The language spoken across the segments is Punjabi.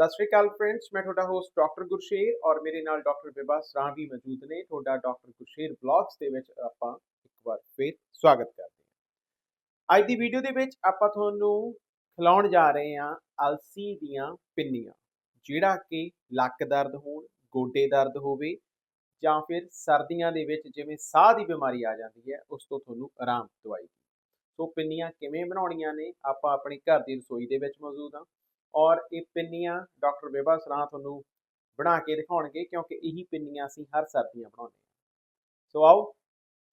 ਸਤਿ ਸ਼੍ਰੀ ਅਕਾਲ ਫਰੈਂਡਸ ਮੈਂ ਤੁਹਾਡਾ ਹੋਸਟ ਡਾਕਟਰ ਗੁਰਸ਼ੇਰ ਔਰ ਮੇਰੇ ਨਾਲ ਡਾਕਟਰ ਵਿਭਾ ਸਰਾਂ ਵੀ ਮੌਜੂਦ ਨੇ। ਤੁਹਾਡਾ ਡਾਕਟਰ ਗੁਰਸ਼ੇਰ ਬਲੌਗਸ ਦੇ ਵਿੱਚ ਆਪਾਂ ਇੱਕ ਵਾਰ ਫੇਰ ਸਵਾਗਤ ਕਰਦੇ ਹਾਂ। ਅੱਜ ਦੀ ਵੀਡੀਓ ਦੇ ਵਿੱਚ ਆਪਾਂ ਤੁਹਾਨੂੰ ਖਿਲਾਉਣ ਜਾ ਰਹੇ ਹਾਂ ਅਲਸੀ ਦੀਆਂ ਪਿੰਨੀਆਂ, ਜਿਹੜਾ ਕਿ ਲੱਕ ਦਰਦ ਹੋਣ, ਗੋਡੇ ਦਰਦ ਹੋਵੇ ਜਾਂ ਫਿਰ ਸਰਦੀਆਂ ਦੇ ਵਿੱਚ ਜਿਵੇਂ ਸਾਹ ਦੀ ਬਿਮਾਰੀ ਆ ਜਾਂਦੀ ਹੈ, ਉਸ ਤੋਂ ਤੁਹਾਨੂੰ ਆਰਾਮ ਦਵਾਈ। ਸੋ ਪਿੰਨੀਆਂ ਕਿਵੇਂ ਬਣਾਉਣੀਆਂ ਨੇ, ਆਪਾਂ ਆਪਣੀ ਘਰ ਦੀ ਰਸੋਈ ਦੇ ਵਿੱਚ ਮੌਜੂਦ ਹਾਂ। ਔਰ ਇਹ ਪਿੰਨੀਆਂ ਡਾਕਟਰ ਬੇਬਾ ਸਰਾਂ ਤੁਹਾਨੂੰ ਬਣਾ ਕੇ ਦਿਖਾਉਣਗੇ, ਕਿਉਂਕਿ ਇਹੀ ਪਿੰਨੀਆਂ ਅਸੀਂ ਹਰ ਸਰਦੀਆਂ ਬਣਾਉਂਦੇ ਹਾਂ। ਸੋ ਆਓ,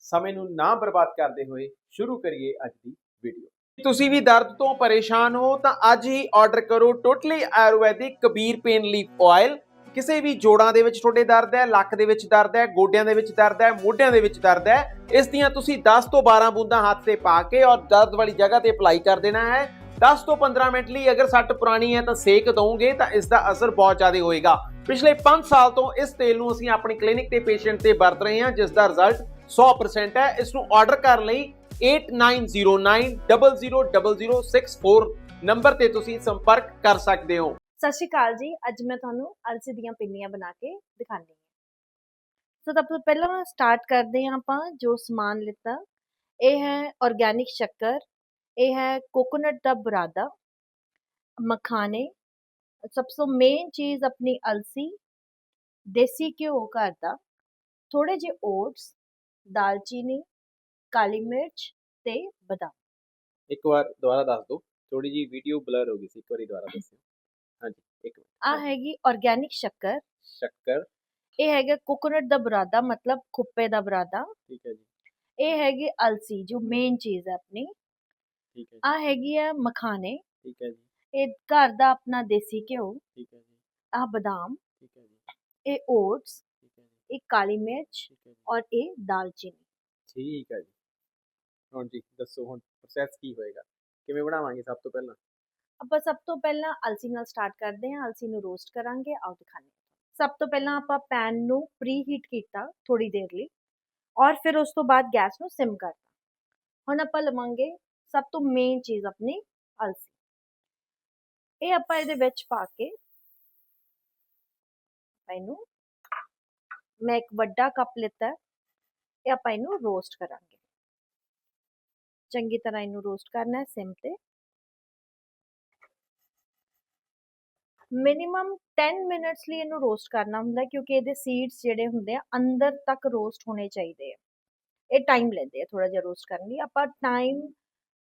ਸਮੇਂ ਨੂੰ ਨਾ ਬਰਬਾਦ ਕਰਦੇ ਹੋਏ ਸ਼ੁਰੂ ਕਰੀਏ ਅੱਜ ਦੀ ਵੀਡੀਓ। ਤੁਸੀਂ ਵੀ ਦਰਦ ਤੋਂ ਪਰੇਸ਼ਾਨ ਹੋ, ਤਾਂ ਅੱਜ ਹੀ ਆਰਡਰ ਕਰੋ totally ayurvedic Kabir pain leaf oil ਕਿਸੇ ਵੀ ਜੋੜਾਂ ਦੇ ਵਿੱਚ ਤੁਹਾਡੇ ਦਰਦ ਹੈ, ਲੱਕ ਦੇ ਵਿੱਚ ਦਰਦ ਹੈ, ਗੋਡਿਆਂ ਦੇ ਵਿੱਚ ਦਰਦ ਹੈ, ਮੋਢਿਆਂ ਦੇ ਵਿੱਚ ਦਰਦ ਹੈ, ਇਸ ਦੀਆਂ ਤੁਸੀਂ 10 ਤੋਂ 12 ਬੂੰਦਾਂ ਹੱਥ ਤੇ ਪਾ ਕੇ ਔਰ ਦਰਦ ਵਾਲੀ ਜਗ੍ਹਾ ਤੇ ਅਪਲਾਈ ਕਰ ਦੇਣਾ ਹੈ। 10 ਤੋਂ 15 ਮਿੰਟ ਲਈ ਅਗਰ ਸੱਟ ਪੁਰਾਣੀ ਹੈ ਤਾਂ ਸੇਕ ਦਵੋਗੇ ਤਾਂ ਇਸ ਦਾ ਅਸਰ ਬਹੁਤ ਜ਼ਿਆਦਾ ਹੋਏਗਾ। ਪਿਛਲੇ 5 ਸਾਲ ਤੋਂ ਇਸ ਤੇਲ ਨੂੰ ਅਸੀਂ ਆਪਣੀ ਕਲੀਨਿਕ ਤੇ ਪੇਸ਼ੈਂਟ ਤੇ ਵਰਤ ਰਹੇ ਹਾਂ, ਜਿਸ ਦਾ ਰਿਜ਼ਲਟ 100% ਹੈ। ਇਸ ਨੂੰ ਆਰਡਰ ਕਰਨ ਲਈ 8909000064 ਨੰਬਰ ਤੇ ਤੁਸੀਂ ਸੰਪਰਕ ਕਰ ਸਕਦੇ ਹੋ। ਸਤਿ ਸ਼੍ਰੀ ਅਕਾਲ ਜੀ। ਅੱਜ ਮੈਂ ਤੁਹਾਨੂੰ ਅਲਸੀ ਦੀਆਂ ਪਿੰਨੀਆਂ ਬਣਾ ਕੇ ਦਿਖਾਣੀ ਹੈ। ਸੋ ਸਭ ਤੋਂ ਪਹਿਲਾਂ ਸਟਾਰਟ ਕਰਦੇ ਹਾਂ ਆਪਾਂ ਜੋ ਸਮਾਨ ਲਿੱਤਾ। ਇਹ ਹੈ ਆਰਗੈਨਿਕ ਸ਼ੱਕਰ। ਇਹ ਹੈ ਕੋਕੋਨਟ ਦਾ ਬਰਾਦਾ ਮਖਾਣੇ ਸਭ ਤੋਂ ਮੇਨ ਚੀਜ਼ ਆਪਣੀ ਅਲਸੀ ਦੇਸੀ ਘਿਓ ਘਰ ਦਾ ਥੋੜੇ ਜਿਹੇ ਓਟਸ ਦਾਲਚੀਨੀ ਕਾਲੀ ਮਿਰਚ ਤੇ ਬਦਾਮ। ਇੱਕ ਵਾਰ ਦੁਬਾਰਾ ਦੱਸ ਦਿਓ ਥੋੜੀ ਜੀ ਵੀਡੀਓ ਬਲਰ ਹੋ ਗਈ ਸੀ ਇੱਕ ਵਾਰੀ ਦੁਬਾਰਾ ਦੱਸਿਓ। ਹਾਂਜੀ ਇੱਕ ਮਿੰਟ ਆ ਹੈਗੀ ਆਰਗੈਨਿਕ ਸ਼ੱਕਰ। ਸ਼ੱਕਰ। ਇਹ ਹੈਗਾ ਕੋਕੋਨਟ ਦਾ ਬਰਾਦਾ ਮਤਲਬ ਖੁੱਪੇ ਦਾ ਬਰਾਦਾ। ਠੀਕ ਹੈ ਜੀ। ਇਹ ਹੈਗੀ ਅਲਸੀ ਜੋ ਮੇਨ ਚੀਜ਼ ਹੈ ਆਪਣੀ। ਠੀਕ ਹੈ ਜੀ। ਆ ਹੈਗੀ ਆ ਮਖਾਣੇ ਠੀਕ ਹੈ ਜੀ। ਇਹ ਘਰ ਦਾ ਆਪਣਾ ਦੇਸੀ ਘਿਓ। ਠੀਕ ਹੈ ਜੀ। ਆ ਬਦਾਮ। ਠੀਕ ਹੈ ਜੀ। ਇਹ ਓਟਸ। ਠੀਕ ਹੈ ਜੀ। ਇਹ ਕਾਲੀ ਮਿਰਚ ਠੀਕ ਹੈ ਜੀ। ਔਰ ਇਹ ਦਾਲਚੀਨੀ। ਠੀਕ ਹੈ ਜੀ। ਹੁਣ ਜੀ ਦੱਸੋ ਹੁਣ ਪ੍ਰੋਸੈਸ ਕੀ ਹੋਏਗਾ? ਕਿਵੇਂ ਬਣਾਵਾਂਗੇ ਸਭ ਤੋਂ ਪਹਿਲਾਂ? ਆਪਾਂ ਸਭ ਤੋਂ ਪਹਿਲਾਂ ਅਲਸੀ ਨਾਲ ਸਟਾਰਟ ਕਰਦੇ ਹਾਂ। ਅਲਸੀ ਨੂੰ ਰੋਸਟ ਕਰਾਂਗੇ। ਆਓ ਦਿਖਾਉਂਦੇ ਹਾਂ। ਸਭ ਤੋਂ ਪਹਿਲਾਂ ਆਪਾਂ ਪੈਨ ਨੂੰ ਪ੍ਰੀ ਹੀਟ ਕੀਤਾ ਥੋੜੀ ਦੇਰ ਲਈ ਔਰ ਫਿਰ ਉਸ ਤੋਂ ਬਾਅਦ ਗੈਸ ਨੂੰ ਸਿਮ ਕਰਤਾ। ਹੁਣ ਆਪਾਂ ਲਵਾਂਗੇ ਸਭ ਤੋਂ ਮੇਨ ਚੀਜ਼ ਆਪਣੀ ਅਲਸੀ। ਇਹ ਆਪਾਂ ਇਹਦੇ ਵਿੱਚ ਪਾ ਕੇ ਆਪਾਂ ਇਹਨੂੰ, ਮੈਂ ਇੱਕ ਵੱਡਾ ਕੱਪ ਲਿੱਤਾ, ਇਹ ਆਪਾਂ ਇਹਨੂੰ ਰੋਸਟ ਕਰਾਂਗੇ। ਚੰਗੀ ਤਰ੍ਹਾਂ ਇਹਨੂੰ ਰੋਸਟ ਕਰਨਾ ਹੈ, ਸਿਮ ਤੇ। ਮਿਨੀਮਮ 10 ਮਿੰਟਸ ਲਈ ਇਹਨੂੰ ਰੋਸਟ ਕਰਨਾ ਹੁੰਦਾ ਕਿਉਂਕਿ ਇਹਦੇ ਸੀਡਸ ਜਿਹੜੇ ਹੁੰਦੇ ਆ, ਅੰਦਰ ਤੱਕ ਰੋਸਟ ਹੋਣੇ ਚਾਹੀਦੇ ਆ। ਇਹ ਟਾਈਮ ਲੈਂਦੇ ਆ ਥੋੜਾ ਜਿਹਾ ਰੋਸਟ ਕਰਨ ਲਈ। ਆਪਾਂ ਟਾਈਮ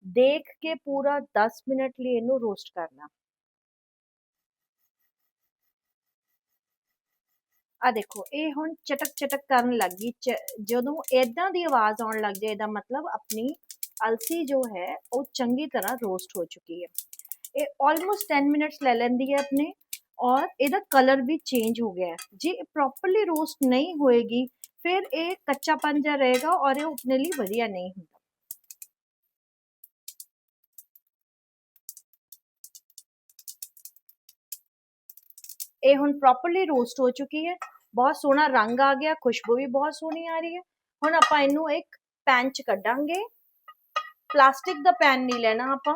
ਦੇਖ ਕੇ ਪੂਰਾ 10 ਮਿੰਟ ਲਈ ਇਹਨੂੰ ਰੋਸਟ ਕਰਨਾ। ਆ ਦੇਖੋ, ਇਹ ਹੁਣ ਚਟਕ ਚਟਕ ਕਰਨ ਲੱਗ ਗਈ। ਜਦੋਂ ਇਦਾਂ ਦੀ ਆਵਾਜ਼ ਆਉਣ ਲੱਗ ਜਾਏ, ਇਹਦਾ ਮਤਲਬ ਆਪਣੀ ਅਲਸੀ ਜੋ ਹੈ, ਉਹ ਚੰਗੀ ਤਰ੍ਹਾਂ ਰੋਸਟ ਹੋ ਚੁੱਕੀ ਹੈ। ਇਹ ਆਲਮੋਸਟ 10 ਮਿੰਟਸ ਲੈ ਲੈਂਦੀ ਹੈ ਆਪਣੇ ਔਰ ਇਹਦਾ ਕਲਰ ਵੀ ਚੇਂਜ ਹੋ ਗਿਆ ਹੈ। ਜੇ ਪ੍ਰੋਪਰਲੀ ਰੋਸਟ ਨਹੀਂ ਹੋਏਗੀ, ਫਿਰ ਇਹ ਕੱਚਾਪਨ ਜਿਹਾ ਰਹੇਗਾ ਔਰ ਇਹ ਆਪਣੇ ਲਈ ਵਧੀਆ ਨਹੀਂ ਹੁੰਦਾ। ਇਹ ਹੁਣ ਪ੍ਰੋਪਰਲੀ ਰੋਸਟ ਹੋ ਚੁੱਕੀ ਹੈ। ਬਹੁਤ ਸੋਹਣਾ ਰੰਗ ਆ ਗਿਆ ਖੁਸ਼ਬੂ ਵੀ ਬਹੁਤ ਸੋਹਣੀ ਆ ਰਹੀ ਹੈ। ਹੁਣ ਆਪਾਂ ਇਹਨੂੰ ਇੱਕ ਪੈਨ ਚ ਕੱਢਾਂਗੇ। ਪਲਾਸਟਿਕ ਦਾ ਪੈਨ ਨਹੀਂ ਲੈਣਾ ਆਪਾਂ।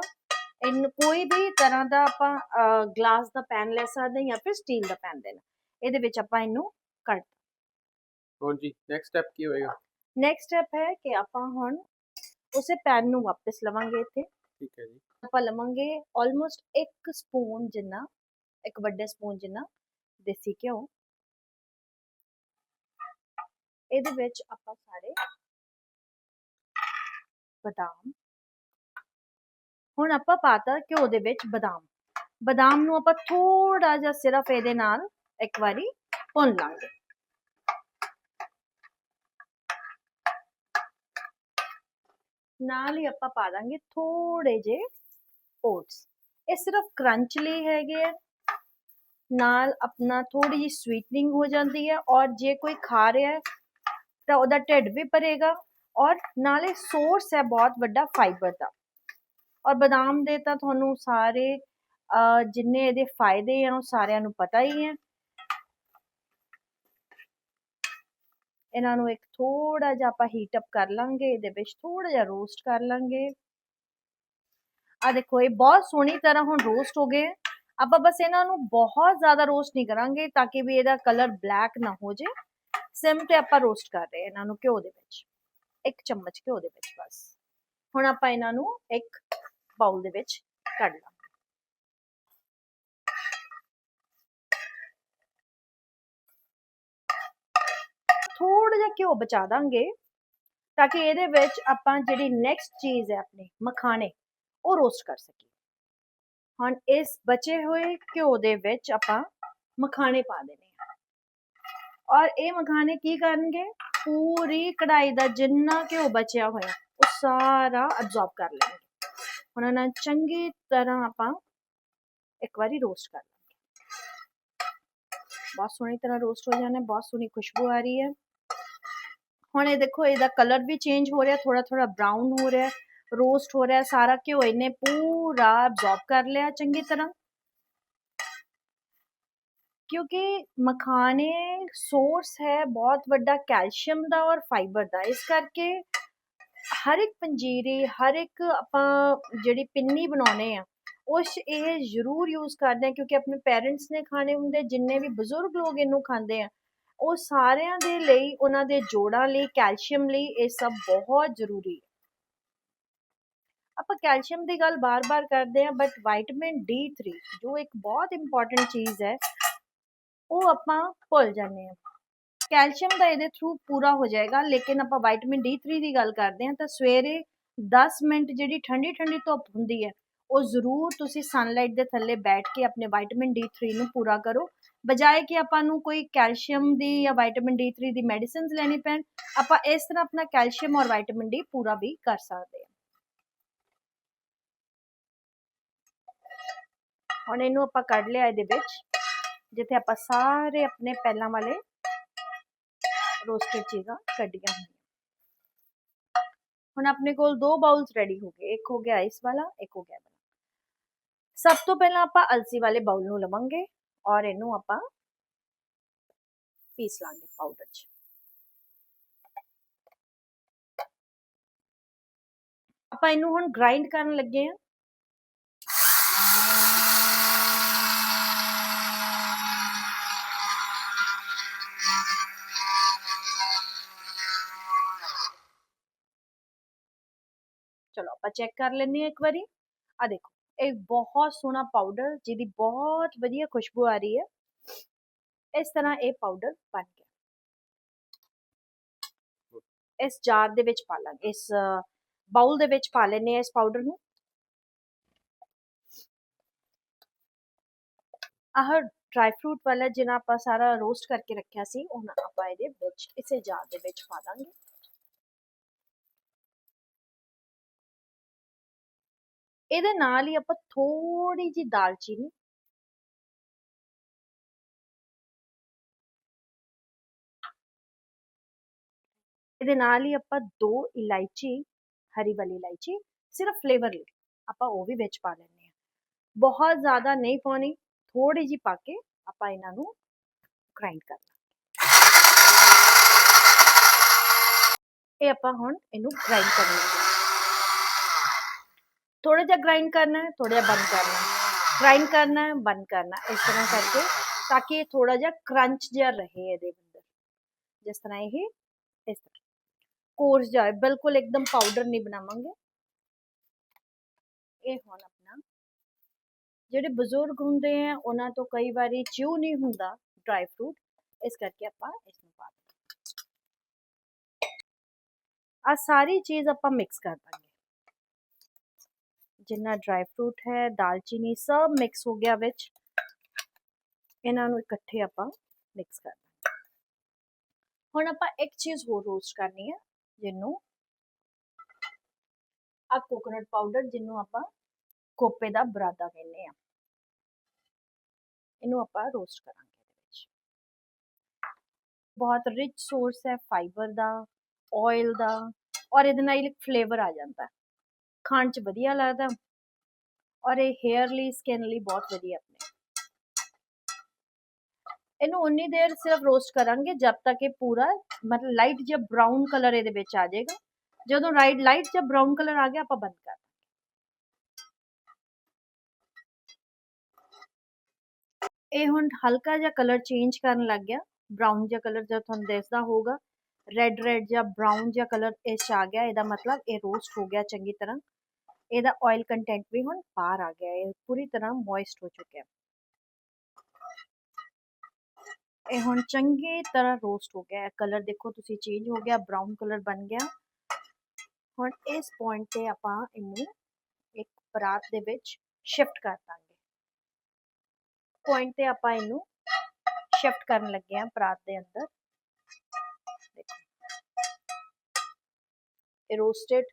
ਇਹਨੂੰ ਕੋਈ ਵੀ ਤਰ੍ਹਾਂ ਦਾ ਆਪਾਂ ਗਲਾਸ ਦਾ ਪੈਨ ਲੈ ਸਕਦੇ ਹਾਂ ਜਾਂ ਫਿਰ ਸਟੀਲ ਦਾ ਪੈਨ ਲੈਣਾ ਇਹਦੇ ਵਿੱਚ ਆਪਾਂ ਇਹਨੂੰ ਕੱਢ ਹੁਣ ਜੀ? ਨੈਕਸਟ ਸਟੈਪ ਕੀ ਹੋਏਗਾ? ਨੈਕਸਟ ਸਟੈਪ ਹੈ ਕਿ ਆਪਾਂ ਹੁਣ ਉਸੇ ਪੈਨ ਨੂੰ ਵਾਪਸ ਲਵਾਂਗੇ ਇੱਥੇ। ਠੀਕ ਹੈ ਜੀ। ਆਪਾਂ ਲਵਾਂਗੇ ਆਲਮੋਸਟ 1 ਸਪੂਨ ਜਿੰਨਾ ਇੱਕ ਵੱਡੇ ਸਪੂਨ ਜਿੰਨਾ ਦੇਸੀ ਘਿਓ। ਇਹਦੇ ਵਿੱਚ ਆਪਾਂ ਸਾਰੇ ਬਦਾਮ। ਹੁਣ ਆਪਾਂ ਪਾਤਾ ਘਿਓ ਦੇ ਵਿੱਚ ਬਦਾਮ। ਬਦਾਮ ਨੂੰ ਆਪਾਂ ਥੋੜਾ ਜਿਹਾ ਸਿਰਫ ਇਹਦੇ ਨਾਲ ਇੱਕ ਵਾਰੀ ਭੁੰਨ ਲਾਂਗੇ। ਨਾਲ ਹੀ ਆਪਾਂ ਪਾ ਦਾਂਗੇ ਥੋੜੇ ਜੇ ਓਟਸ। ਇਹ ਸਿਰਫ ਕਰੰਚ ਲਈ ਹੈਗੇ ਆ। ਨਾਲ ਆਪਣਾ ਥੋੜੀ ਜਿਹੀ ਸਵੀਟਨਿੰਗ ਹੋ ਜਾਂਦੀ ਹੈ ਔਰ ਜੇ ਕੋਈ ਖਾ ਰਿਹਾ ਹੈ ਤਾਂ ਉਹਦਾ ਢਿੱਡ ਵੀ ਭਰੇਗਾ ਔਰ ਨਾਲੇ ਸੋਰਸ ਹੈ ਬਹੁਤ ਵੱਡਾ ਫਾਈਬਰ ਦਾ ਔਰ ਬਦਾਮ ਦੇ ਤਾਂ ਤੁਹਾਨੂੰ ਸਾਰੇ ਜਿੰਨੇ ਇਹਦੇ ਫਾਇਦੇ ਆ ਉਹ ਸਾਰਿਆਂ ਨੂੰ ਪਤਾ ਹੀ ਹੈ। ਇਹਨਾਂ ਨੂੰ ਇੱਕ ਥੋੜਾ ਜਿਹਾ ਆਪਾਂ ਹੀਟ ਅਪ ਕਰ ਲਾਂਗੇ, ਇਹਦੇ ਵਿੱਚ ਥੋੜਾ ਜਿਹਾ ਰੋਸਟ ਕਰ ਲਾਂਗੇ। ਆ ਦੇਖੋ ਇਹ ਬਹੁਤ ਸੋਹਣੀ ਤਰ੍ਹਾਂ ਹੁਣ ਰੋਸਟ ਹੋ ਗਏ। ਆਪਾਂ ਬਸ ਇਹਨਾਂ ਨੂੰ ਬਹੁਤ ਜ਼ਿਆਦਾ ਰੋਸਟ ਨਹੀਂ ਕਰਾਂਗੇ ਤਾਂ ਕਿ ਵੀ ਇਹਦਾ ਕਲਰ ਬਲੈਕ ਨਾ ਹੋ ਜੇ ਸਿਮ ਤੇ ਆਪਾਂ ਰੋਸਟ ਕਰ ਰਹੇ ਇਹਨਾਂ ਨੂੰ ਘਿਓ ਦੇ ਵਿੱਚ। ਇੱਕ ਚਮਚ ਘਿਓ ਦੇ ਵਿੱਚ ਬਸ। ਹੁਣ ਆਪਾਂ ਇਹਨਾਂ ਨੂੰ ਇੱਕ ਬਾਉਲ ਦੇ ਵਿੱਚ ਕੱਢ ਲਾਂ ਥੋੜਾ ਜਿਹਾ ਘਿਓ ਬਚਾ ਦਾਂਗੇ ਤਾਂ ਕਿ ਇਹਦੇ ਵਿੱਚ ਆਪਾਂ ਜਿਹੜੀ ਨੈਕਸਟ ਚੀਜ਼ ਹੈ ਆਪਣੀ ਮਖਾਣੇ, ਉਹ ਰੋਸਟ ਕਰ ਸਕੀਏ। ਹੁਣ ਇਸ ਬਚੇ ਹੋਏ ਘਿਓ ਦੇ ਵਿੱਚ ਆਪਾਂ ਮਖਾਣੇ ਪਾ ਦੇਣੇ ਆ। ਔਰ ਇਹ ਮਖਾਣੇ ਕੀ ਕਰਨਗੇ? ਪੂਰੀ ਕਢਾਈ ਦਾ ਜਿੰਨਾ ਘਿਓ ਬਚਿਆ ਹੋਇਆ, ਉਹ ਸਾਰਾ ਅਬਜ਼ੌਰਬ ਕਰ ਲੈਣਗੇ। ਉਹਨਾਂ ਨਾਲ ਚੰਗੀ ਤਰ੍ਹਾਂ ਆਪਾਂ ਇੱਕ ਵਾਰੀ ਰੋਸਟ ਕਰ ਲਾਂਗੇ। ਬਹੁਤ ਸੋਹਣੀ ਤਰ੍ਹਾਂ ਰੋਸਟ ਹੋ ਜਾਣਾ, ਬਹੁਤ ਸੋਹਣੀ ਖੁਸ਼ਬੂ ਆ ਰਹੀ ਹੈ। ਹੁਣ ਇਹ ਦੇਖੋ, ਇਹਦਾ ਕਲਰ ਵੀ ਚੇਂਜ ਹੋ ਰਿਹਾ ਥੋੜਾ ਥੋੜਾ ਬ੍ਰਾਊਨ ਹੋ ਰਿਹਾ। ਰੋਸਟ ਹੋ ਰਿਹਾ ਸਾਰਾ ਘਿਓ ਇਹਨੇ ਪੂਰਾ ਅਬਜ਼ੌਰਬ ਕਰ ਲਿਆ ਚੰਗੀ ਤਰ੍ਹਾਂ। ਕਿਉਂਕਿ ਮਖਾਣੇ ਸੋਰਸ ਹੈ ਬਹੁਤ ਵੱਡਾ ਕੈਲਸ਼ੀਅਮ ਦਾ ਔਰ ਫਾਈਬਰ ਦਾ, ਇਸ ਕਰਕੇ ਹਰ ਇੱਕ ਪੰਜੀਰੀ, ਹਰ ਇੱਕ ਆਪਾਂ ਜਿਹੜੀ ਪਿੰਨੀ ਬਣਾਉਨੇ ਆ ਉਸ ਇਹ ਜ਼ਰੂਰ ਯੂਜ਼ ਕਰਦੇ ਆ ਕਿਉਂਕਿ ਆਪਣੇ ਪੇਰੈਂਟਸ ਨੇ ਖਾਣੇ ਹੁੰਦੇ, ਜਿੰਨੇ ਵੀ ਬਜ਼ੁਰਗ ਲੋਕ ਇਹਨੂੰ ਖਾਂਦੇ ਆ, ਉਹ ਸਾਰਿਆਂ ਦੇ ਲਈ, ਉਹਨਾਂ ਦੇ ਜੋੜਾਂ ਲਈ, ਕੈਲਸ਼ੀਅਮ ਲਈ ਇਹ ਸਭ ਬਹੁਤ ਜ਼ਰੂਰੀ ਹੈ। ਆਪਾਂ ਕੈਲਸ਼ੀਅਮ ਦੀ ਗੱਲ ਬਾਰ-ਬਾਰ ਕਰਦੇ ਆ ਬਟ ਵਿਟਾਮਿਨ D3 ਜੋ ਇੱਕ ਬਹੁਤ ਇੰਪੋਰਟੈਂਟ ਚੀਜ਼ ਹੈ, ਉਹ ਆਪਾਂ ਭੁੱਲ ਜਾਂਦੇ ਆ ਕੈਲਸ਼ੀਅਮ ਦਾ ਇਹਦੇ ਥਰੂ ਪੂਰਾ ਹੋ ਜਾਏਗਾ, ਲੇਕਿਨ ਆਪਾਂ ਵਿਟਾਮਿਨ D3 ਦੀ ਗੱਲ ਕਰਦੇ ਆ ਤਾਂ ਸਵੇਰੇ 10 ਮਿੰਟ ਜਿਹੜੀ ਠੰਡੀ ਠੰਡੀ ਧੁੱਪ ਹੁੰਦੀ ਹੈ, ਉਹ ਜ਼ਰੂਰ ਤੁਸੀਂ ਸਨਲਾਈਟ ਦੇ ਥੱਲੇ ਬੈਠ ਕੇ ਆਪਣੇ ਵਿਟਾਮਿਨ D3 ਨੂੰ ਪੂਰਾ ਕਰੋ। ਬਜਾਏ ਕਿ ਆਪਾਂ ਨੂੰ ਕੋਈ ਕੈਲਸ਼ੀਅਮ ਦੀ ਜਾਂ ਵਿਟਾਮਿਨ D3 ਦੀ ਮੈਡੀਸਿਨਸ ਲੈਣੀ ਪੈਣ, ਆਪਾਂ ਇਸ ਤਰ੍ਹਾਂ ਆਪਣਾ ਕੈਲਸ਼ੀਅਮ ਔਰ ਵਿਟਾਮਿਨ D ਪੂਰਾ ਵੀ ਕਰ ਸਕਦੇ ਹਾਂ। ਹੁਣ ਇਹਨੂੰ ਆਪਾਂ ਕੱਢ ਲਿਆ ਇਹਦੇ ਵਿੱਚ, ਜਿੱਥੇ ਆਪਾਂ ਸਾਰੇ ਆਪਣੇ ਪਹਿਲਾਂ ਵਾਲੇ ਰੋਸਟਡ ਚੀਜ਼ਾਂ ਕੱਢੀਆਂ ਹੋਈਆਂ। ਹੁਣ ਆਪਣੇ ਕੋਲ ਦੋ ਬਾਉਲਸ ਰੈਡੀ ਹੋ ਗਏ, ਇੱਕ ਹੋ ਗਿਆ ਇਸ ਵਾਲਾ, ਇੱਕ ਹੋ ਗਿਆ ਸਭ ਤੋਂ ਪਹਿਲਾਂ ਆਪਾਂ ਅਲਸੀ ਵਾਲੇ ਬਾਉਲ ਨੂੰ ਲਵਾਂਗੇ ਔਰ ਇਹਨੂੰ ਆਪਾਂ ਪੀਸ ਲਾਂਗੇ ਪਾਊਡਰ 'ਚ। ਆਪਾਂ ਇਹਨੂੰ ਹੁਣ ਗ੍ਰਾਈਂਡ ਕਰਨ ਲੱਗੇ ਆ ਚਲੋ ਆਪਾਂ ਚੈੱਕ ਕਰ ਲੈਂਦੇ ਹਾਂ ਇੱਕ ਵਾਰੀ। ਆ ਦੇਖੋ, ਇਹ ਬਹੁਤ ਸੋਹਣਾ ਪਾਊਡਰ ਜਿਹਦੀ ਬਹੁਤ ਵਧੀਆ ਖੁਸ਼ਬੂ ਆ ਰਹੀ ਹੈ। ਇਸ ਤਰ੍ਹਾਂ ਇਹ ਪਾਊਡਰ ਬਣ ਗਿਆ। ਇਸ ਜਾਰ ਦੇ ਵਿੱਚ ਪਾ ਲਾਂਗੇ, ਇਸ ਬਾਉਲ ਦੇ ਵਿੱਚ ਪਾ ਲੈਨੇ ਆ ਇਸ ਪਾਊਡਰ ਨੂੰ। ਆਹ ਡਰਾਈ ਫਰੂਟ ਵਾਲਾ ਜਿਹਨਾਂ ਆਪਾਂ ਸਾਰਾ ਰੋਸਟ ਕਰਕੇ ਰੱਖਿਆ ਸੀ ਉਹਨਾਂ ਆਪਾਂ ਇਹਦੇ ਵਿੱਚ, ਇਸੇ ਜਾਰ ਦੇ ਵਿੱਚ ਪਾ ਦਾਂਗੇ। ਇਹਦੇ ਨਾਲ ਹੀ ਆਪਾਂ ਥੋੜੀ ਜੀ ਦਾਲਚੀਨੀ ਇਹਦੇ ਨਾਲ ਹੀ ਆਪਾਂ ਦੋ ਇਲਾਇਚੀ, ਹਰੀ ਵਾਲੀ ਇਲਾਇਚੀ, ਸਿਰਫ ਫਲੇਵਰ ਲਈ ਆਪਾਂ ਉਹ ਵੀ ਵਿੱਚ ਪਾ ਲੈਣੇ ਆ ਬਹੁਤ ਜ਼ਿਆਦਾ ਨਹੀਂ ਪਾਉਣੀ ਥੋੜੀ ਜੀ ਪਾ ਕੇ ਆਪਾਂ ਇਹਨਾਂ ਨੂੰ ਗ੍ਰਾਈਂਡ ਕਰਨਾ ਇਹ ਆਪਾਂ ਹੁਣ ਇਹਨੂੰ ਗ੍ਰਾਈਂਡ ਕਰਨਾ ਥੋੜਾ ਜਿਹਾ ਗ੍ਰਾਈਂਡ ਕਰਨਾ ਹੈ ਥੋੜਾ ਜਿਹਾ ਬੰਦ ਕਰਨਾ ਹੈ ਗ੍ਰਾਈਂਡ ਕਰਨਾ ਹੈ ਬੰਦ ਕਰਨਾ ਇਸ ਤਰ੍ਹਾਂ ਕਰਕੇ ਤਾਂ ਕਿ ਇਹ ਥੋੜਾ ਜਿਹਾ ਕਰੰਚ ਜਿਹਾ ਰਹੇ ਇਹਦੇ ਅੰਦਰ ਜਿਸ ਤਰ੍ਹਾਂ ਇਹ ਇਸ ਤਰ੍ਹਾਂ ਕੋਰਸ ਜਾਏ ਬਿਲਕੁਲ ਇੱਕਦਮ ਪਾਊਡਰ ਨਹੀਂ ਬਣਾਵਾਂਗੇ ਇਹ ਹੁਣ ਆਪਣਾ ਜਿਹੜੇ ਬਜ਼ੁਰਗ ਹੁੰਦੇ ਆ ਉਹਨਾਂ ਤੋਂ ਕਈ ਵਾਰੀ ਚਿਊ ਨਹੀਂ ਹੁੰਦਾ ਡਰਾਈ ਫਰੂਟ ਇਸ ਕਰਕੇ ਆਪਾਂ ਇਸ ਨੂੰ ਪਾ ਆ ਸਾਰੀ ਚੀਜ਼ ਆਪਾਂ ਮਿਕਸ ਕਰ ਦਾਂਗੇ ਜਿੰਨਾ ਡਰਾਈ ਫਰੂਟ ਹੈ, ਦਾਲਚੀਨੀ ਸਭ ਮਿਕਸ ਹੋ ਗਿਆ ਵਿੱਚ। ਇਹਨਾਂ ਨੂੰ ਇਕੱਠੇ ਆਪਾਂ ਮਿਕਸ ਕਰ ਹੁਣ ਆਪਾਂ ਇੱਕ ਚੀਜ਼ ਹੋਰ ਰੋਸਟ ਕਰਨੀ ਹੈ ਜਿਹਨੂੰ ਆ ਕੋਕੋਨਟ ਪਾਊਡਰ ਜਿਹਨੂੰ ਆਪਾਂ ਕੋਪੇ ਦਾ ਬਰਾਦਾ ਕਹਿੰਦੇ ਆ। ਇਹਨੂੰ ਆਪਾਂ ਰੋਸਟ ਕਰਾਂਗੇ ਇਹਦੇ ਵਿੱਚ। ਬਹੁਤ ਰਿਚ ਸੋਰਸ ਹੈ ਫਾਈਬਰ ਦਾ ਆਇਲ ਦਾ, ਔਰ ਇਹਦੇ ਨਾਲ ਇੱਕ ਫਲੇਵਰ ਆ ਜਾਂਦਾ। ਹੈ ਖਾਣ ਚ ਵਧੀਆ ਲੱਗਦਾ। ਔਰ ਇਹ ਹੇਅਰ ਲਈ ਸਕਿਨ ਲਈ ਬਹੁਤ ਵਧੀਆ ਆਪਣੇ। ਇਹਨੂੰ ਉਨੀ ਦੇਰ ਸਿਰਫ ਰੋਸਟ ਕਰਾਂਗੇ ਜਦ ਤੱਕ ਇਹ ਪੂਰਾ, ਮਤਲਬ ਲਾਈਟ ਜਿਹਾ ਬ੍ਰਾਊਨ ਕਲਰ ਇਹਦੇ ਵਿੱਚ ਆ ਜਾਏਗਾ। ਜਦੋਂ ਰਾਈਟ ਲਾਈਟ ਜਿਹਾ ਬ੍ਰਾਊਨ ਕਲਰ ਆ ਗਿਆ, ਆਪਾਂ ਬੰਦ ਕਰ ਇਹ ਹੁਣ ਹਲਕਾ ਜਿਹਾ ਕਲਰ ਚੇਂਜ ਕਰਨ ਲੱਗ ਗਿਆ। ਬ੍ਰਾਊਨ ਜਿਹਾ ਕਲਰ ਜਦ ਤੁਹਾਨੂੰ ਦਿਸਦਾ ਹੋਊਗਾ ਰੈੱਡ ਰੈੱਡ ਜਾਂ ਬ੍ਰਾਊਨ ਜਿਹਾ ਕਲਰ ਇਸ ਆ ਗਿਆ। ਇਹਦਾ ਮਤਲਬ ਇਹ ਰੋਸਟ ਹੋ ਗਿਆ ਚੰਗੀ ਤਰ੍ਹਾਂ। ਇਹਦਾ ਆਇਲ ਕੰਟੈਂਟ ਵੀ ਹੁਣ ਬਾਹਰ ਆ ਗਿਆ, ਇਹ ਪੂਰੀ ਤਰ੍ਹਾਂ ਮੋਇਸਟ ਹੋ ਚੁੱਕਿਆ। ਇਹ ਹੁਣ ਚੰਗੀ ਤਰ੍ਹਾਂ ਰੋਸਟ ਹੋ ਗਿਆ ਕਲਰ ਦੇਖੋ ਤੁਸੀਂ ਚੇਂਜ ਹੋ ਗਿਆ ਬ੍ਰਾਊਨ ਕਲਰ ਬਣ ਗਿਆ। ਹੁਣ ਇਸ ਪੁਆਇੰਟ ਤੇ ਆਪਾਂ ਇਹਨੂੰ ਇੱਕ ਪਰਾਤ ਦੇ ਵਿੱਚ ਸ਼ਿਫਟ ਕਰ ਦਾਂਗੇ। ਪੁਆਇੰਟ ਤੇ ਆਪਾਂ ਇਹਨੂੰ ਸ਼ਿਫਟ ਕਰਨ ਲੱਗੇ ਹਾਂ ਪਰਾਤ ਦੇ ਅੰਦਰ। ਇਹ ਰੋਸਟਡ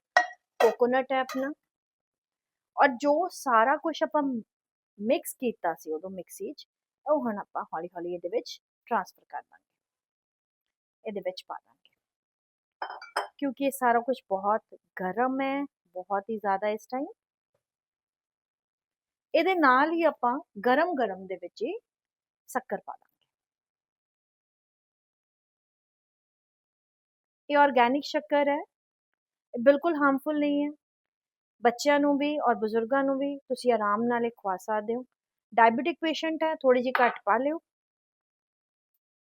ਕੋਕੋਨਟ ਹੈ ਆਪਣਾ। ਔਰ ਜੋ ਸਾਰਾ ਕੁਝ ਆਪਾਂ ਮਿਕਸ ਕੀਤਾ ਸੀ ਉਦੋਂ ਮਿਕਸੀ 'ਚ, ਉਹ ਹੁਣ ਆਪਾਂ ਹੌਲੀ ਹੌਲੀ ਇਹਦੇ ਵਿੱਚ ਟ੍ਰਾਂਸਫਰ ਕਰ ਦਾਂਗੇ। ਇਹਦੇ ਵਿੱਚ ਪਾ ਦਾਂਗੇ। ਕਿਉਂਕਿ ਇਹ ਸਾਰਾ ਕੁਝ ਬਹੁਤ ਗਰਮ ਹੈ, ਬਹੁਤ ਹੀ ਜ਼ਿਆਦਾ ਇਸ ਟਾਈਮ ਇਹਦੇ ਨਾਲ ਹੀ ਆਪਾਂ ਗਰਮ ਗਰਮ ਦੇ ਵਿੱਚ ਹੀ ਸ਼ੱਕਰ ਪਾ ਦਾਂਗੇ। ਇਹ ਆਰਗੈਨਿਕ ਸ਼ੱਕਰ ਹੈ। ਇਹ ਬਿਲਕੁਲ ਹਾਰਮਫੁਲ ਨਹੀਂ ਹੈ। ਬੱਚਿਆਂ ਨੂੰ ਵੀ ਔਰ ਬਜ਼ੁਰਗਾਂ ਨੂੰ ਵੀ ਤੁਸੀਂ ਆਰਾਮ ਨਾਲ ਇਹ ਖਵਾ ਸਕਦੇ ਹੋ। ਡਾਇਬੀਟਿਕ ਪੇਸ਼ੈਂਟ ਹੈ ਥੋੜੀ ਜਿਹੀ ਘੱਟ ਪਾ ਲਿਓ।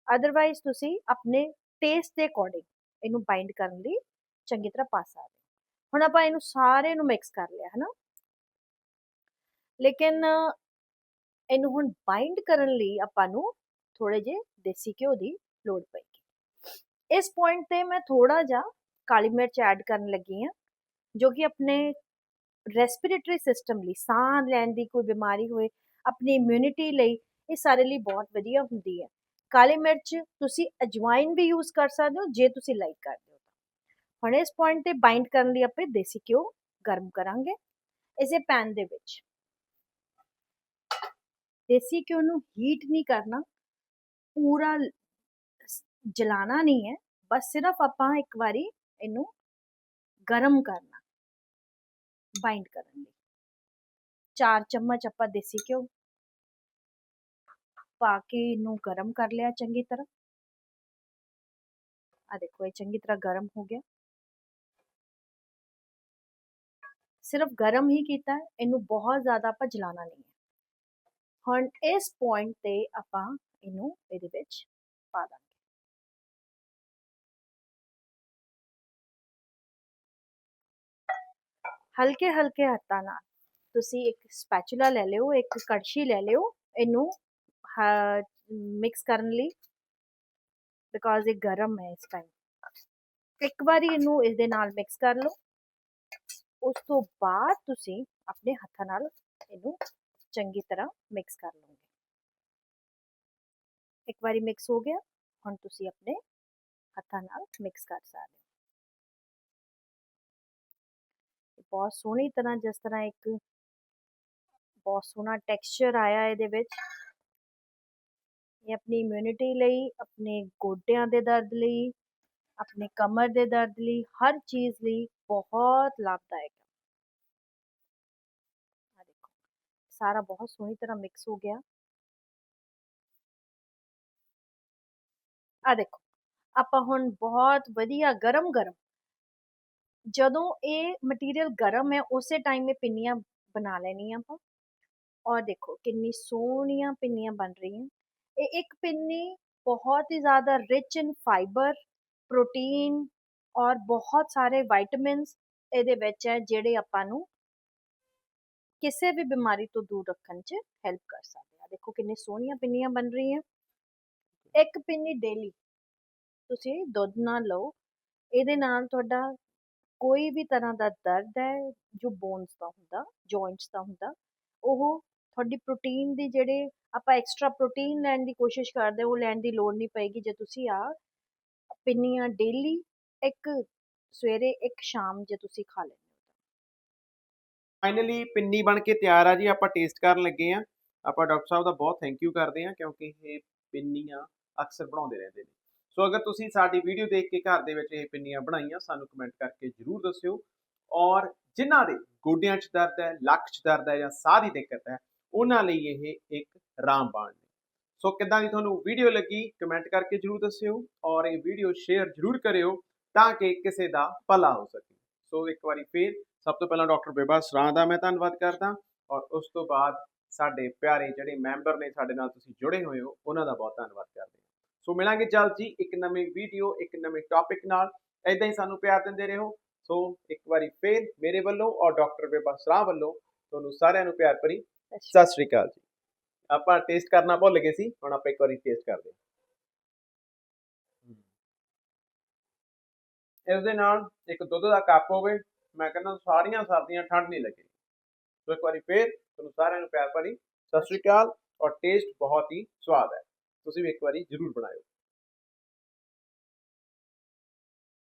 ਅਦਰਵਾਈਜ਼ ਤੁਸੀਂ ਆਪਣੇ ਟੇਸਟ ਦੇ ਅਕੋਰਡਿੰਗ ਇਹਨੂੰ ਬਾਈਂਡ ਕਰਨ ਲਈ ਚੰਗੀ ਤਰ੍ਹਾਂ ਪਾ ਸਕਦੇ ਹੋ। ਹੁਣ ਆਪਾਂ ਇਹਨੂੰ ਸਾਰੇ ਨੂੰ ਮਿਕਸ ਕਰ ਲਿਆ ਹੈ ਨਾ ਲੇਕਿਨ ਇਹਨੂੰ ਹੁਣ ਬਾਈਂਡ ਕਰਨ ਲਈ ਆਪਾਂ ਨੂੰ ਥੋੜੇ ਜੇ ਦੇਸੀ ਘਿਓ ਦੀ ਲੋੜ ਪਏਗੀ। ਇਸ ਪੁਆਇੰਟ ਤੇ ਮੈਂ ਥੋੜਾ ਜਿਹਾ ਕਾਲੀ ਮਿਰਚ ਐਡ ਕਰਨ ਲੱਗੀ ਹਾਂ, ਜੋ ਕਿ ਆਪਣੇ ਰੈਸਪੀਰੇਟਰੀ ਸਿਸਟਮ ਲਈ, ਸਾਹ ਲੈਣ ਦੀ ਕੋਈ ਬਿਮਾਰੀ ਹੋਏ, ਆਪਣੀ ਇਮਿਊਨਿਟੀ ਲਈ, ਇਹ ਸਾਰੇ ਲਈ ਬਹੁਤ ਵਧੀਆ ਹੁੰਦੀ ਹੈ। ਕਾਲੀ ਮਿਰਚ ਤੁਸੀਂ ਅਜਵਾਇਨ ਵੀ ਯੂਜ਼ ਕਰ ਸਕਦੇ ਹੋ, ਜੇ ਤੁਸੀਂ ਲਾਈਕ ਕਰਦੇ ਹੋ ਹੁਣ ਇਸ ਪੁਆਇੰਟ ਤੇ ਬਾਈਂਡ ਕਰਨ ਲਈ ਆਪਾਂ ਦੇਸੀ ਘਿਓ ਗਰਮ ਕਰਾਂਗੇ, ਇਸੇ ਪੈਨ ਦੇ ਵਿੱਚ। ਦੇਸੀ ਘਿਓ ਨੂੰ ਹੀਟ ਨਹੀਂ ਕਰਨਾ, ਪੂਰਾ ਜਲਾਣਾ ਨਹੀਂ ਹੈ, ਬਸ ਸਿਰਫ ਆਪਾਂ ਇੱਕ ਵਾਰੀ ਇਹਨੂੰ ਗਰਮ ਕਰਨਾ। ਬਾਈਂਡ ਕਰਨ ਲਈ। 4 ਚਮਚ ਆਪਾਂ ਦੇਸੀ ਘਿਓ ਪਾ ਕੇ ਇਹਨੂੰ ਗਰਮ ਕਰ ਲਿਆ ਚੰਗੀ ਤਰ੍ਹਾਂ। ਆ ਦੇਖੋ ਇਹ ਚੰਗੀ ਤਰ੍ਹਾਂ ਗਰਮ ਹੋ ਗਿਆ। ਸਿਰਫ ਗਰਮ ਹੀ ਕੀਤਾ, ਇਹਨੂੰ ਬਹੁਤ ਜ਼ਿਆਦਾ ਆਪਾਂ ਜਲਾਣਾ ਨਹੀਂ ਹੈ। ਹੁਣ ਇਸ ਪੁਆਇੰਟ ਤੇ ਆਪਾਂ ਇਹਨੂੰ ਇਹਦੇ ਵਿੱਚ ਪਾ ਦਾਂਗੇ। ਹਲਕੇ ਹਲਕੇ ਹੱਥਾਂ ਨਾਲ। ਤੁਸੀਂ ਇੱਕ ਸਪੈਚੂਲਾ ਲੈ ਲਿਓ, ਇੱਕ ਕੜਛੀ ਲੈ ਲਿਓ, ਇਹਨੂੰ ਮਿਕਸ ਕਰਨ ਲਈ ਬਿਕਾਜ਼ ਇਹ ਗਰਮ ਹੈ ਇਸ ਟਾਈਮ ਇੱਕ ਵਾਰੀ ਇਹਨੂੰ ਇਸ ਦੇ ਨਾਲ ਮਿਕਸ ਕਰ ਲਓ। ਉਸ ਤੋਂ ਬਾਅਦ ਤੁਸੀਂ ਆਪਣੇ ਹੱਥਾਂ ਨਾਲ ਇਹਨੂੰ ਚੰਗੀ ਤਰ੍ਹਾਂ ਮਿਕਸ ਕਰ ਲਓਗੇ। ਇੱਕ ਵਾਰੀ ਮਿਕਸ ਹੋ ਗਿਆ। ਹੁਣ ਤੁਸੀਂ ਆਪਣੇ ਹੱਥਾਂ ਨਾਲ ਮਿਕਸ ਕਰ ਸਕਦੇ ਬਹੁਤ ਸੋਹਣੀ ਤਰ੍ਹਾਂ ਜਿਸ ਤਰ੍ਹਾਂ ਇੱਕ ਬਹੁਤ ਸੋਹਣਾ ਟੈਕਸਚਰ ਆਇਆ ਇਹਦੇ ਵਿੱਚ। ਇਹ ਆਪਣੀ ਇਮਿਊਨਿਟੀ ਲਈ, ਆਪਣੇ ਗੋਡਿਆਂ ਦੇ ਦਰਦ ਲਈ, ਆਪਣੇ ਕਮਰ ਦੇ ਦਰਦ ਲਈ, ਹਰ ਚੀਜ਼ ਲਈ ਬਹੁਤ ਲਾਭਦਾਇਕ ਹੈ ਆ ਦੇਖੋ, ਸਾਰਾ ਬਹੁਤ ਸੋਹਣੀ ਤਰ੍ਹਾਂ ਮਿਕਸ ਹੋ ਗਿਆ। ਆ ਦੇਖੋ, ਆਪਾਂ ਹੁਣ ਬਹੁਤ ਵਧੀਆ ਗਰਮ ਗਰਮ ਜਦੋਂ ਇਹ ਮਟੀਰੀਅਲ ਗਰਮ ਹੈ, ਉਸੇ ਟਾਈਮ ਇਹ ਪਿੰਨੀਆਂ ਬਣਾ ਲੈਣੀਆਂ ਆਪਾਂ। ਔਰ ਦੇਖੋ, ਕਿੰਨੀ ਸੋਹਣੀਆਂ ਪਿੰਨੀਆਂ ਬਣ ਰਹੀਆਂ। ਇਹ ਇੱਕ ਪਿੰਨੀ ਬਹੁਤ ਹੀ ਜ਼ਿਆਦਾ ਰਿਚ ਇਨ ਫਾਈਬਰ ਪ੍ਰੋਟੀਨ ਔਰ ਬਹੁਤ ਸਾਰੇ ਵਿਟਾਮਿਨਸ ਇਹਦੇ ਵਿੱਚ ਹੈ, ਜਿਹੜੇ ਆਪਾਂ ਨੂੰ ਕਿਸੇ ਵੀ ਬਿਮਾਰੀ ਤੋਂ ਦੂਰ ਰੱਖਣ 'ਚ ਹੈਲਪ ਕਰ ਸਕਦੇ ਆ। ਦੇਖੋ, ਕਿੰਨੇ ਸੋਹਣੀਆਂ ਪਿੰਨੀਆਂ ਬਣ ਰਹੀਆਂ। ਇੱਕ ਪਿੰਨੀ ਡੇਲੀ ਤੁਸੀਂ ਦੁੱਧ ਨਾਲ ਲਓ। ਇਹਦੇ ਨਾਲ ਤੁਹਾਡਾ ਕੋਈ ਵੀ ਤਰ੍ਹਾਂ ਦਾ ਦਰਦ ਹੈ, ਜੋ ਬੋਨਸ ਦਾ ਹੁੰਦਾ ਜੁਆਇੰਟਸ ਦਾ ਹੁੰਦਾ, ਉਹ ਤੁਹਾਡੀ ਪ੍ਰੋਟੀਨ ਦੀ ਜਿਹੜੇ ਆਪਾਂ ਐਕਸਟਰਾ ਪ੍ਰੋਟੀਨ ਲੈਣ ਦੀ ਕੋਸ਼ਿਸ਼ ਕਰਦੇ ਉਹ ਲੈਣ ਦੀ ਲੋੜ ਨਹੀਂ ਪਏਗੀ। ਜੇ ਤੁਸੀਂ ਆ ਪਿੰਨੀਆਂ ਡੇਲੀ ਇੱਕ ਸਵੇਰੇ, ਇੱਕ ਸ਼ਾਮ ਜੇ ਤੁਸੀਂ ਖਾ ਲੈਂਦੇ ਹੋ ਫਾਈਨਲੀ ਪਿੰਨੀ ਬਣ ਕੇ ਤਿਆਰ ਆ ਜੀ, ਆਪਾਂ ਟੇਸਟ ਕਰਨ ਲੱਗੇ ਆ ਆਪਾਂ ਡਾਕਟਰ ਸਾਹਿਬ ਦਾ ਬਹੁਤ ਥੈਂਕ ਯੂ ਕਰਦੇ ਆ ਕਿਉਂਕਿ ਇਹ ਪਿੰਨੀਆਂ ਅਕਸਰ ਬਣਾਉਂਦੇ ਰਹਿੰਦੇ ਨੇ। ਸੋ ਅਗਰ ਤੁਸੀਂ ਸਾਡੀ ਵੀਡੀਓ ਦੇਖ ਕੇ ਘਰ ਦੇ ਵਿੱਚ ਇਹ ਪਿੰਨੀਆਂ ਬਣਾਈਆਂ, ਸਾਨੂੰ ਕਮੈਂਟ ਕਰਕੇ ਜਰੂਰ ਦੱਸਿਓ। ਔਰ ਜਿਨ੍ਹਾਂ ਦੇ ਗੋਡਿਆਂ 'ਚ ਦਰਦ ਹੈ, ਲੱਕ 'ਚ ਦਰਦ ਹੈ ਜਾਂ ਸਾਹ ਦੀ ਦਿੱਕਤ ਹੈ, ਉਹਨਾਂ ਲਈ ਇਹ ਇੱਕ ਰਾਮਬਾਣ ਨੇ ਸੋ ਕਿੱਦਾਂ ਦੀ ਤੁਹਾਨੂੰ ਵੀਡੀਓ ਲੱਗੀ ਕਮੈਂਟ ਕਰਕੇ ਜਰੂਰ ਦੱਸਿਓ ਔਰ ਇਹ ਵੀਡੀਓ ਸ਼ੇਅਰ ਜਰੂਰ ਕਰਿਓ ਤਾਂ ਕਿ ਕਿਸੇ ਦਾ ਭਲਾ ਹੋ ਸਕੇ। ਸੋ ਇੱਕ ਵਾਰੀ ਫੇਰ ਸਭ ਤੋਂ ਪਹਿਲਾਂ ਡਾਕਟਰ ਬੇਬਾ ਸਰਾਂ ਦਾ ਮੈਂ ਧੰਨਵਾਦ ਕਰਦਾ ਔਰ ਉਸ ਤੋਂ ਬਾਅਦ ਸਾਡੇ ਪਿਆਰੇ ਜਿਹੜੇ ਮੈਂਬਰ ਨੇ ਸਾਡੇ ਨਾਲ ਤੁਸੀਂ ਜੁੜੇ ਹੋਏ ਹੋ, ਉਹਨਾਂ ਦਾ ਬਹੁਤ ਧੰਨਵਾਦ ਕਰਦੇ ਸੋ ਮਿਲਾਂਗੇ ਜਲਦ ਜੀ ਇੱਕ ਨਵੀਂ ਵੀਡੀਓ ਇੱਕ ਨਵੇਂ ਟੌਪਿਕ ਨਾਲ। ਐਦਾਂ ਹੀ ਸਾਨੂੰ ਪਿਆਰ ਦਿੰਦੇ ਰਹੋ। ਸੋ ਇੱਕ ਵਾਰੀ ਫੇਰ ਮੇਰੇ ਵੱਲੋਂ ਔਰ ਡਾਕਟਰ ਬੇਬਾ ਸਰਾਹ ਵੱਲੋਂ ਤੁਹਾਨੂੰ ਸਾਰਿਆਂ ਨੂੰ ਪਿਆਰ ਭਰੀ ਸਤਿ ਸ਼੍ਰੀ ਅਕਾਲ ਜੀ। ਆਪਾਂ ਟੇਸਟ ਕਰਨਾ ਭੁੱਲ ਗਏ ਸੀ ਹੁਣ ਆਪਾਂ ਇੱਕ ਵਾਰੀ ਟੇਸਟ ਕਰਦੇ ਹਾਂ। ਇਸ ਦੇ ਨਾਲ ਇੱਕ ਦੁੱਧ ਦਾ ਕੱਪ ਹੋਵੇ ਮੈਂ ਕਹਿੰਦਾ ਸਾਰੀਆਂ ਸਰਦੀਆਂ ਠੰਡ ਨਹੀਂ ਲੱਗੇ। ਸੋ ਇੱਕ ਵਾਰੀ ਫੇਰ ਤੁਹਾਨੂੰ ਸਾਰਿਆਂ ਨੂੰ ਪਿਆਰ ਭਰੀ ਸਤਿ ਸ਼੍ਰੀ ਅਕਾਲ ਔਰ ਟੇਸਟ ਬਹੁਤ ਹੀ ਸਵਾਦ ਹੈ। ਤੁਸੀਂ ਵੀ ਇੱਕ ਵਾਰੀ ਜ਼ਰੂਰ ਬਣਾਇਓ।